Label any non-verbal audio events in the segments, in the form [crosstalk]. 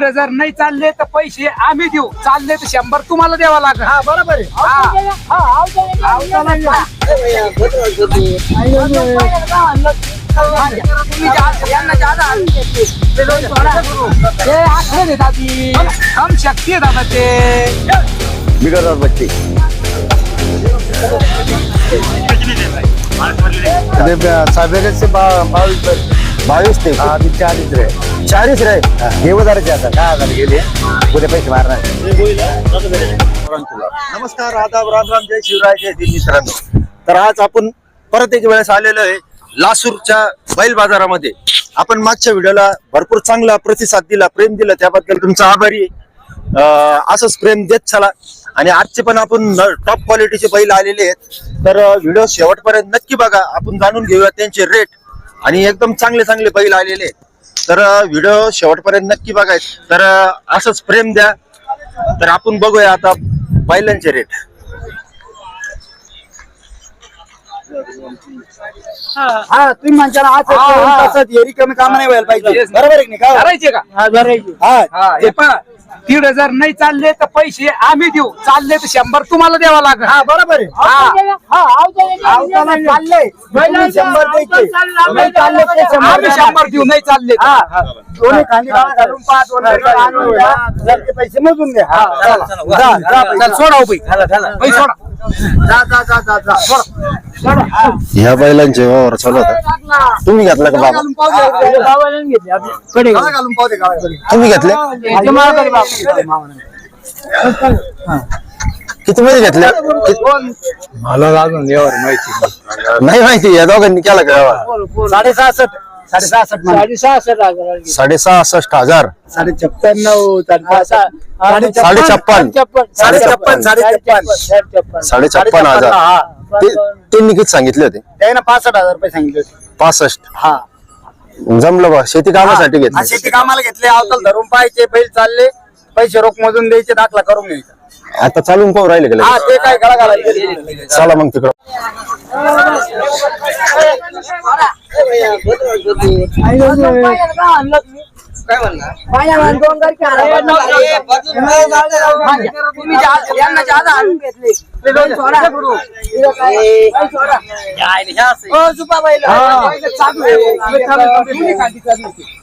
दीड हजार नाही चालले तर पैसे आम्ही देऊ. चालले तर शंभर तुम्हाला द्यावा लागेल. हा बरोबर आहे. हा. दादी. हम शक्ती आहे दादा ते. बच्चे. से बावीस बावीस ते. अभी चालीस रहे चाळीस रे. हे उदाराचे आता. काय हजार गेले. पुढे पैसे मारणार. नमस्कार आदाब राम राम जय शिवराय जय भीम मित्रांनो. तर आज आपण परत एक वेळेस आलेलो आहे लासूरच्या बैल बाजारामध्ये. आपण मागच्या व्हिडिओला भरपूर चांगला प्रतिसाद दिला प्रेम दिला. त्याबद्दल तुमचा आभारी असंच प्रेम देत चला. आणि आजचे पण आपण टॉप क्वालिटीचे बैल आलेले आहेत. तर व्हिडिओ शेवटपर्यंत नक्की बघा. आपण जाणून घेऊया त्यांचे रेट आणि एकदम चांगले चांगले बैल आलेले आहेत. तर व्हिडिओ शेवटपर्यंत नक्की बघायचं. तर असंच प्रेम द्या. तर आपण बघूया आता बैलांचे रेट हा. तुम्ही म्हणता ना आज एरी कमी काम नाही व्हायला पाहिजे. बरोबर आहे की नाही? का करायचे का? हा हा, हे पहा. दीड हजार नाही चालले तर पैसे आम्ही देऊ चालले तर शंभर तुम्हाला द्यावा लागेल हा बरोबर आहे हा. आवताला चाललंय तुम्ही शंभर द्यायचे नाही चालले ते शंभर आम्ही. शंभर देऊ नाही चालले तर. हा. दोन्ही घालून पाच पैसे मोजून द्या हा, चला. जा, जा, चल, पैसे. सोडा हो बाई. बाई, सोडा जा, जा, जा, जा, जा. सोडा. सोडा. हा. ह्या बैलांचे वावर चालू होता तुम्ही घेतला का बाबा घालून पाहू द्या. गावाला घालून पाहू दे, गावाला. तुम्ही घेतले माझ्या मामाकडे बाप. किती मध्ये घेतले मला अजून यावर माहिती नाही माहिती या दोघांनी केला का व्यवहार? साडेसहासष्ट साडेसहासष्ट साडेसहासष्ट साडे सहासष्ट हजार. साडे छप्पन्नव साडे छप्पन साडे छप्पन साडे छप्पन साडे छप्पन हजार. हा. ते- त्यांनी किती सांगितले होते? त्यानं पासष्ट हजार रुपये सांगितले होते. पासष्ट. हा. जमलं बा. शेती कामासाठी हा, घेतले. शेती कामाला घेतले. अवतल धरून पाहायचे बैल चालले. पैसे रोख मधून द्यायचे दाखला करून घ्यायचा. आता चालून पाहू राहिले का हा लगेच? ते काय चला मग तिकडं.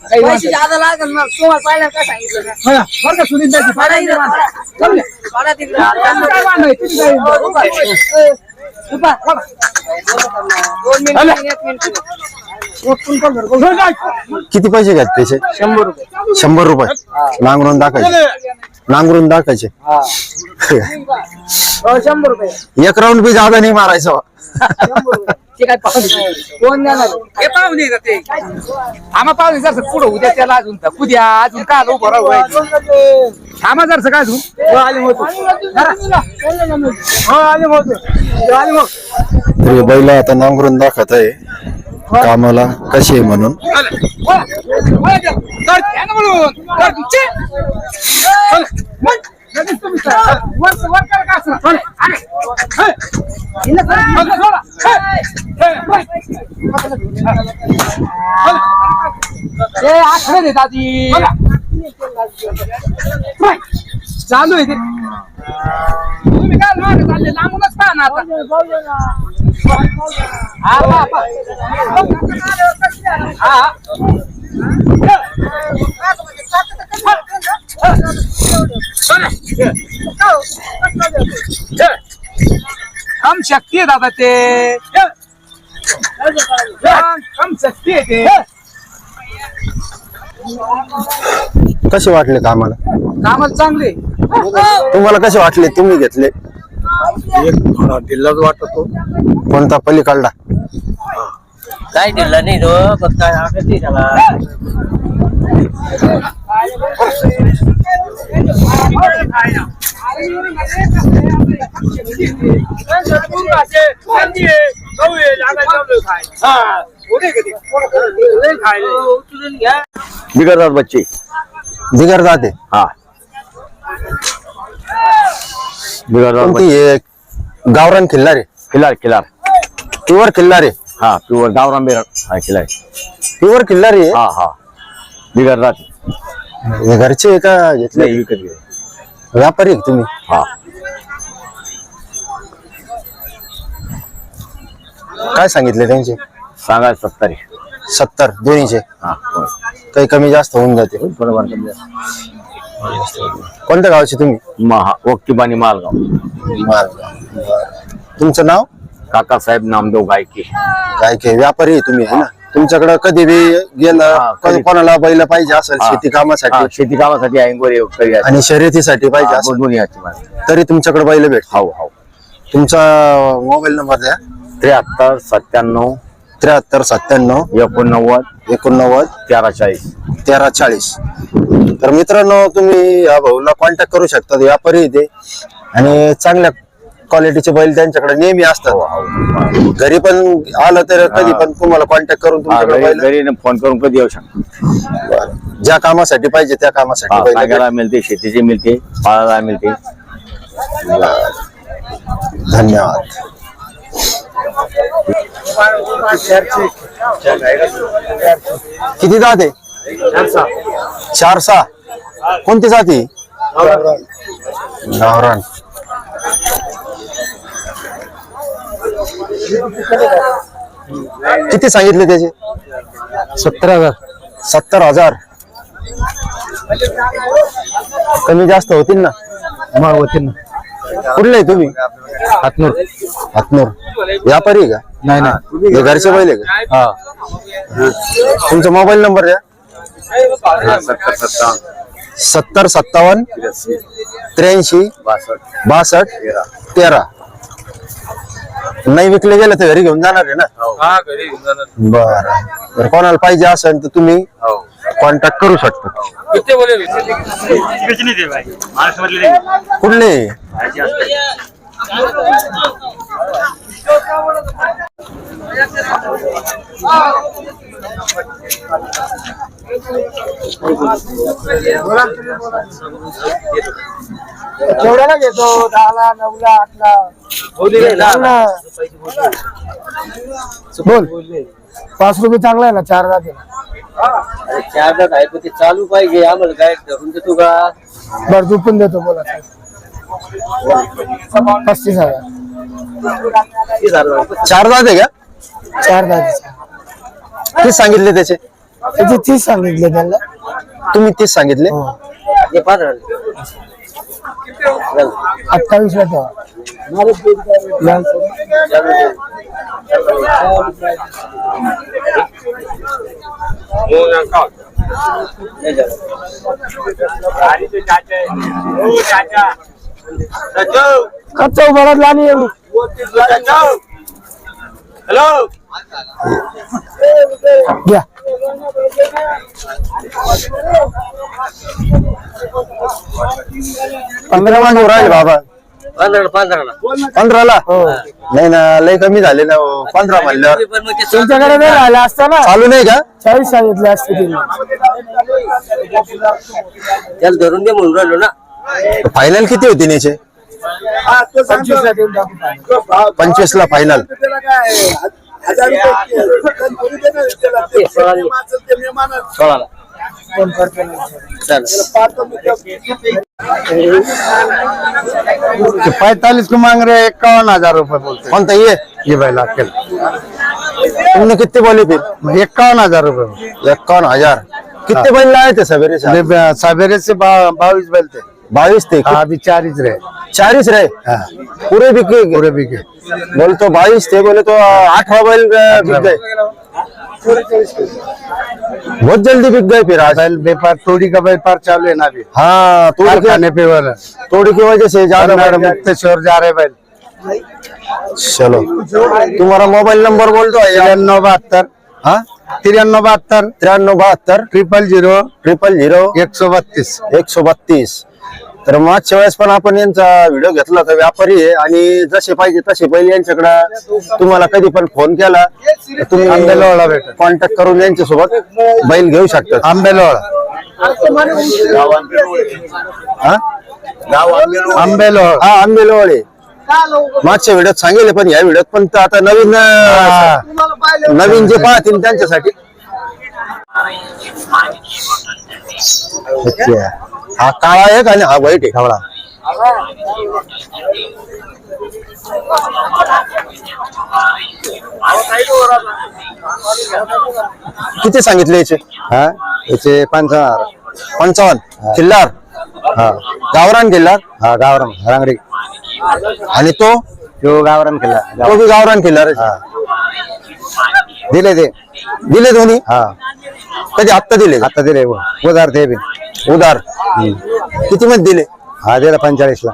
तुम्ही जादा लागेल मग तुम्हाला काय किती पैसे घ्यात त्याचे शंभर रुपये. शंभर रुपये. नांगरून दाखायचे. नांगरून दाखायचे. [laughs] हो, शंभर रुपये. एक राऊंड बी जादा नाही मारायचं. ते काय पाहून कोण देणार हे पाहुणे आहेत ते आम्हा पाहुणे जर पुढं उद्या त्याला अजून तर उद्या अजून काय आलो बरोबर आम्हा जर काय अजून? हो, आले होतो. हो. आले होतो. आले मग तरी बैल आता नांगरून दाखवत आहे. कामाला कशी आहे म्हणून. वर वर करा का असं? चला. आले. हे. हिला करा. मग सोडा. हे. हे. वळ. चला. हे आठवण आहे दादी. चालू आहे ते. तुम्ही काय मागे चालले? लांबूनच पहा ना हा. हा हम शक्ती आहे दादा ते. हम शक्ती आहे ते. कसे वाटले कामाला कामाला चांगले. तुम्हाला कसे वाटले? तुम्ही घेतले. दिल्लाच वाटतो कोणता? पलीकडला. काय दिलं नाही तो फक्त त्याला. बिगड़दार बच्चे। बिगर जाते हा। बिगड़दार कोणती हे गावरान खिल्लारे। खिल्लार खिल्लार प्युअर खिल्लारे। हा प्युअर गावरान बिगर हा खिल्लार प्युअर खिल्लारे? हा हा। हे घरचे आहे का घेतले नाही विकत घे व्यापारी आहे का तुम्ही? हा। काय सांगितले त्यांचे? सांगा सत्तर. सत्तर दोन्हीचे हा काही कमी जास्त होऊन जाते. बरोबर. कोणत्या गावचे तुम्ही? महा वक्तीबानी मालगाव. तुमचं नाव? काकासाहेब नामदेव गायके. काय काय व्यापारी आहे तुम्ही आहे ना? तुमच्याकडे कधी बी गेलं हा, कधी कधी- कोणाला बैल पाहिजे असेल हा. शेती हा, कामासाठी शेती कामासाठी ऐंगोरे वगैरे. आणि शर्यतीसाठी पाहिजे हा, असेल. दोन्ही आहेत. तरी तुमच्याकडे बैल भेट हो हो. तुमचा मोबाईल नंबर द्या. त्र्याहत्तर सत्त्याण्णव त्र्याहत्तर सत्त्याण्णव एकोणनव्वद एकोणनव्वद तेरा चाळीस तेरा चाळीस तर मित्रांनो तुम्ही या भाऊला कॉन्टॅक्ट करू शकता व्यापारी ते. आणि चांगल्या क्वालिटीचे बैल त्यांच्याकडे नेहमी हो असतात हो. घरी पण आलं तर कधी पण तुम्हाला कॉन्टॅक्ट करून हा, तुमच्याकडे घरी बैल घरी फोन करून कधी येऊ शकतो बरं. ज्या कामासाठी पाहिजे त्या कामासाठी हा, बैल मिळते शेतीची मिळते पाळायला मिळते. धन्यवाद. किती जात आहे? चार सहा. कोणती जाती गावरान. किती सांगितले त्याचे? सत्तर हजार. सत्तर हजार. कमी जास्त होतील ना? मग होतील ना. कुठले तुम्ही? हातनूर. हातनूर. व्यापारी आहे का? नाही नाही. घरचे बैल आहे का? हा. तुमचा मोबाईल नंबर द्या. सत्तर सत्तावन्न. त्र्याऐंशी बासष्ट तेरा. नाही विकले गेले तर घरी घेऊन जाणार आहे ना? बर. तर कोणाला पाहिजे असेल तर तुम्ही कॉन्टॅक्ट करू शकता. कुठले? केवढ्याला घेतो? दहाला नऊला आठला? बोल. पाच रुपये चांगला आहे ना चार जाते चार दात आहे पण ते चालू पाहिजे. आम्हाला काय धरून देतो का? बर तू पण देतो बोला. पस्तीस हजार. चार जाते का? चार जाते तीस सांगितले त्याचे? त्याचे तीस सांगितले त्याला तुम्ही तीस सांगितले? हो. हे पाच अठ्ठावीस ला ठेवा. या. खर्च उभारत लाणी एवढी. घ्या. पंधरा राहिले बाबा. पंधरा पंधराला. पंधराला? हो. नाही ना लय कमी झाले ना हो. पंधरा म्हणल्यावर. पण मग ते तुमच्याकडे नाही राहिला असता ना? चालू नाही का? चाळीस सांगितले असते तिने. त्याला धरून दे म्हणून राहिलो ना. फायनल किती होती याचे पंचवीस ला देऊन टाकू पंचवीस ला फायनल सोळाला. करतो नाही. पैतालीस को मांग रहे इक्यावन हज़ार रुपये बोलते कोणता ये? ये भाई लाखेल तुमने कितने बोले फिर इक्यावन हज़ार रुपये इक्यावन हज़ार। कितने बैल लाए थे सवेरे से? सवेरे से बाईस बैल थे। बाईस थे? हाँ, अभी चालीस रहे। चालीस रहे? हाँ, पूरे बिके पूरे बिके बोले तो बाईस थे बोले तो अठारह बैल बिक गए। बहुत जल्दी बिक गए फिर आज। व्यापार तोड़ी का व्यापार चालू है ना अभी। हाँ तोड़ी के खाने पे वाला। तोड़ी की वजह से ज्यादा गए। मुक्तेश्वर जा रहे बैल। चलो। तुम्हारा मोबाइल नंबर बोल दो। तिरानवे बहत्तर। हाँ? तिरानवे बहत्तर। त्र्याण्णव बहात्तर। ट्रिपल झिरो ट्रिपल झिरो एक सौ बत्तीस। एकशे बत्तीस। तर मागच्या वेळेस पण आपण यांचा व्हिडिओ घेतला होता व्यापारी आहे. आणि जसे पाहिजे तसे पहिले यांच्याकडे तुम्हाला कधी पण फोन केला तर तुम्ही आंबेलवाडा भेटेल. कॉन्टॅक्ट करून यांच्यासोबत बैल घेऊ शकता. आंबेलोळ. हा? आंबेलोळ. हा आंबेलवाडे मागच्या व्हिडिओत सांगेल पण या व्हिडिओत पण तर आता नवीन अं, नवीन जे पाहतील त्यांच्यासाठी. अच्छा. हा काळा आहे का आणि हा वाईट आहे कावळा किती सांगितले याचे? हा याचे पंचावन्न पंचावन्न. किल्लार? हा. गावरान किल्लार? हा गावरान रांगडी. आणि तो? तो गावरान केला तो बी गावरान किल्लार हा. दिले ते. दिले दोन्ही? हा. कधी आत्ता दिले? का? आता दिले उधार ते बी. उधार? किती मध्ये दिले? हा दिला पंचेचाळीस ला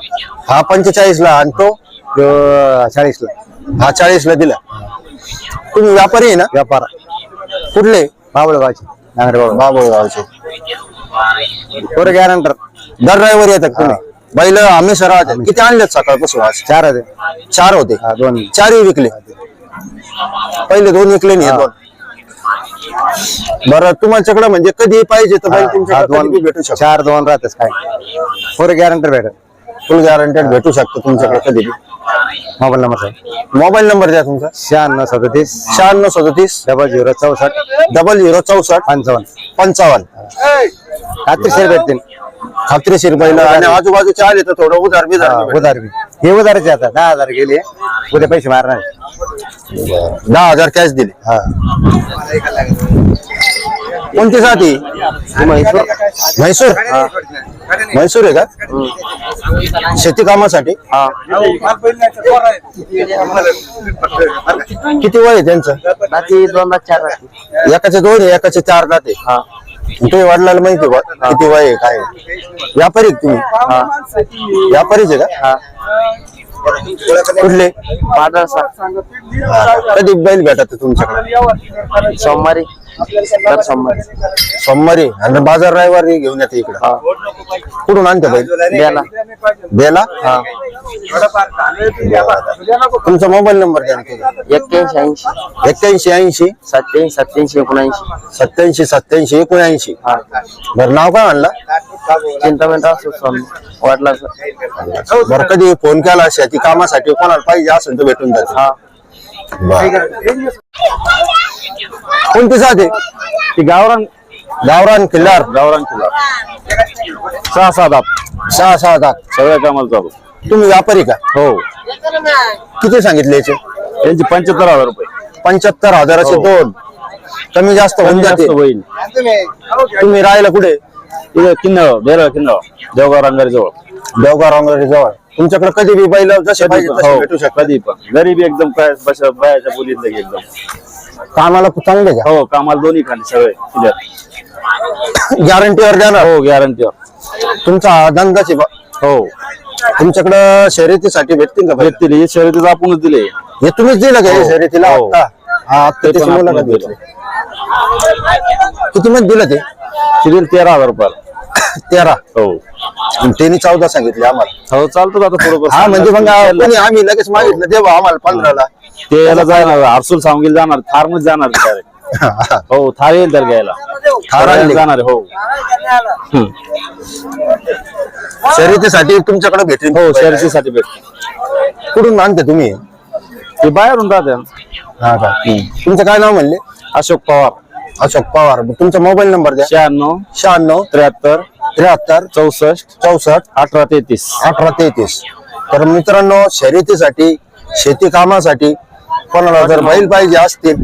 हा पंचेचाळीस ला आणि तो? तो चाळीस ला हा चाळीस ला दिला. तुम्ही व्यापारी आहे ना? व्यापार. कुठले? बाबळगावचे. नांगडे बाबा बाबुळगावचे. पुरे गॅरंटर दर ड्रायव्हर येतात तुम्ही? बैल आम्ही सर किती आणलेत सकाळपासून आज? चार आहे ते. चार होते. हा दोन. चारही विकले. पहिले दोन विकले नाही हे दोन. बरं तुमच्याकडे म्हणजे कधी पाहिजे तर बैल हा, कधी बी दोन भेटू शकतो चार दोन राहतेच काय. पुरे गॅरंटर भेटत. फुल गॅरंटेड भेटू शकतो तुमच्याकडे कधी बी मोबाईल नंबर सांग. मोबाईल नंबर द्या तुमचा. शहाण्णव सदतीस. शहाण्णव सदतीस. डबल झिरो चौसष्ट. डबल झिरो चौसष्ट. पंचावन्न. पंचावन्न. खात्रीशीर भेटतील. खात्रीशीर बैल आणि आजूबाजूचे आले तर थोडं उधार बिधार उधार बी हे उधारचे आता दहा हजार गेले. उद्या पैसे मारणार. दहा हजार कॅश दिले. हा. कोणती साठी म्हैसूर. म्हैसूर? म्हैसूर आहे का? शेती कामासाठी? किती वय आहे त्यांचं? बाकी दोन लाख चार लाख एकाचे दोन आहे एकाचे चार दाते तुम्ही वडिलांना माहिती बा किती वय आहे काय. व्यापारी तुम्ही? व्यापारीच आहे का? कुठले? कधी बैल भेटत तुमच्याकडे? सोमवारी. सोमवारी. सोमवारी आणि बाजार रविवारी घेऊन येते इकडं. कुठून आणते बैल द्याला बेला तुमचा मोबाईल नंबर द्या ना तुम्ही. एक्क्याऐंशी ऐंशी. एक्क्याऐंशी ऐंशी. सत्याऐंशी सत्याऐंशी एकोणऐंशी. सत्याऐंशी सत्याऐंशी एकोणऐंशी. हा. बरं नाव काय म्हणला? चिंतामण असो स्वामी वाटला बरं कधी फोन केला शेती कामासाठी कोणाला पाहिजे असेल तर भेटून जाते. हा. बरं. कोणती जाते ती गावरान गावरान किल्लार. गावरान किल्ला सहा सहा दात सहा सहा दात सगळ्या कामाला चालू. तुम्ही व्यापारी का? हो. किती सांगितले याचे? यांची पंच्याहत्तर हजार रुपये. पंच्याहत्तर हजाराचे दोन. कमी जास्त होऊन कमी जास्त जाते होईल. तुम्ही राहायला कुठे? इथे किन्नळ बेरळ किन्नळ देवगाव रांगारी जवळ. देवगाव रांगरी जवळ. तुमच्याकडे कधी बी बैल जसे पाहिजे तसे हो भेटू शकतात. कधी पण. गरीबी एकदम काय बशा बायाच्या बोलीतलं की एकदम. कामाला चांगले का? हो कामाला दोन्ही खाली सगळे गॅरंटीवर द्या हो गॅरंटीवर तुमचा धंदाची बा- हो. तुमच्याकडे शर्यतीसाठी भेटतील का बैल? भेटतील हे शर्यतीच आपणच दिले. हे तुम्हीच दिलं का हे हो. शर्यतीला? हो. हा आता ते त्याची पण मुलाखत आपणच घेतली. किती मध्ये दिलं ते? सिरियल तेरा हजार रुपयाला. [coughs] तेरा. हो. आणि त्यांनी चौदा सांगितले आम्हाला. हो चालतो आता थोडं हा म्हणजे मग कोणी आम्ही लगेच मागितलं देवा आम्हाला पंधराला. ते याला जाणार हर्सुल सांगील जाणार थारमध्ये जाणार. हो थार येईल तर घ्यायला. थार आणली? जाणार आहे, हो. हम्म. शर्यतीसाठी तुमच्याकडे भेटेल हो शर्यतीसाठी भेट कुठून आणते तुम्ही? ते बाहेरून राहते. हा का? तुमचं काय नाव म्हणले? अशोक पवार. अशोक पवार. तुमचा मोबाईल नंबर द्या. शहाण्णव शहाण्णव त्र्याहत्तर त्र्याहत्तर चौसष्ट चौसष्ट अठरा तेहतीस. अठरा तेहतीस. तर मित्रांनो शर्यतीसाठी शेती कामासाठी कोणाला जर बैल पाहिजे असतील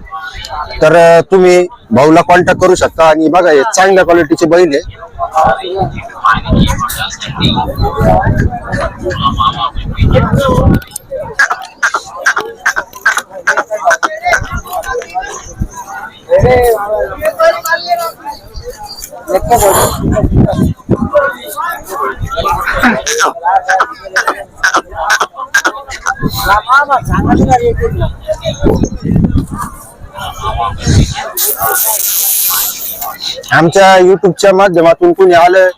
तर तुम्ही भाऊला कॉन्टॅक्ट करू शकता. आणि बघा हे चांगल्या क्वालिटीचे बैल आहे. आमच्या युट्यूबच्या माध्यमातून कोणी आलं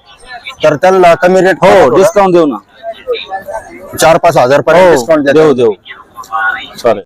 तर त्यांना कमी रेट हो डिस्काउंट देऊ ना. चार पाच हज़ार पर्यंत डिस्काउंट देऊ देऊ. चालेल.